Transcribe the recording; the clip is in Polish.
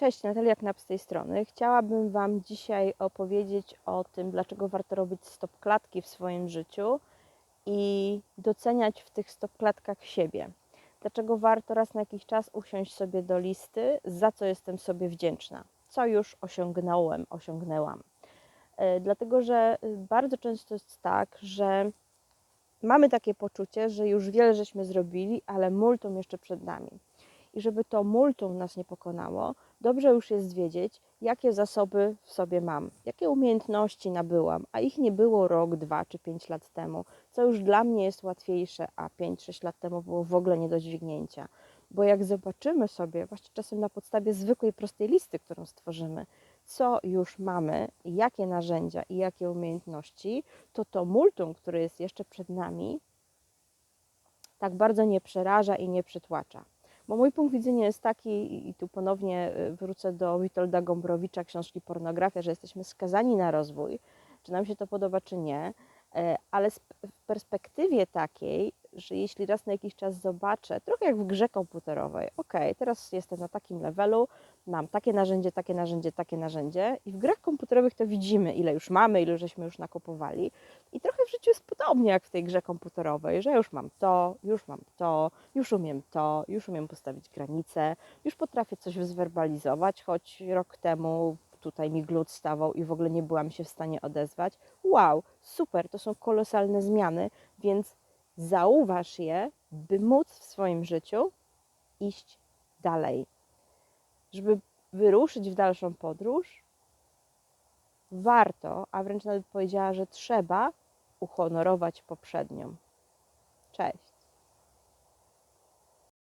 Cześć, Natalia Knap z tej strony. Chciałabym Wam dzisiaj opowiedzieć o tym, dlaczego warto robić stop klatki w swoim życiu i doceniać w tych stop klatkach siebie. Dlaczego warto raz na jakiś czas usiąść sobie do listy, za co jestem sobie wdzięczna, co już osiągnąłem, osiągnęłam. E, Dlatego, że y, bardzo często jest tak, że mamy takie poczucie, że już wiele żeśmy zrobili, ale multum jeszcze przed nami. I żeby to multum nas nie pokonało, dobrze już jest wiedzieć, jakie zasoby w sobie mam, jakie umiejętności nabyłam, a ich nie było rok, dwa czy pięć lat temu, co już dla mnie jest łatwiejsze, a pięć, sześć lat temu było w ogóle nie do dźwignięcia. Bo jak zobaczymy sobie, właśnie czasem na podstawie zwykłej, prostej listy, którą stworzymy, co już mamy, jakie narzędzia i jakie umiejętności, to to multum, które jest jeszcze przed nami, tak bardzo nie przeraża i nie przytłacza. Bo mój punkt widzenia jest taki, i tu ponownie y, wrócę do Witolda Gombrowicza, książki Pornografia, że jesteśmy skazani na rozwój, czy nam się to podoba, czy nie, e, ale w perspektywie takiej, że jeśli raz na jakiś czas zobaczę, trochę jak w grze komputerowej, ok, teraz jestem na takim levelu, mam takie narzędzie, takie narzędzie, takie narzędzie i w grach komputerowych to widzimy, ile już mamy, ile żeśmy już nakupowali i trochę w życiu jest podobnie jak w tej grze komputerowej, że już mam to, już mam to, już umiem to, już umiem postawić granice, już potrafię coś zwerbalizować, choć rok temu tutaj mi glut stawał i w ogóle nie byłam się w stanie odezwać. Wow, super, to są kolosalne zmiany, więc zauważ je, by móc w swoim życiu iść dalej. Żeby wyruszyć w dalszą podróż, warto, a wręcz nawet powiedziała, że trzeba uhonorować poprzednią. Cześć.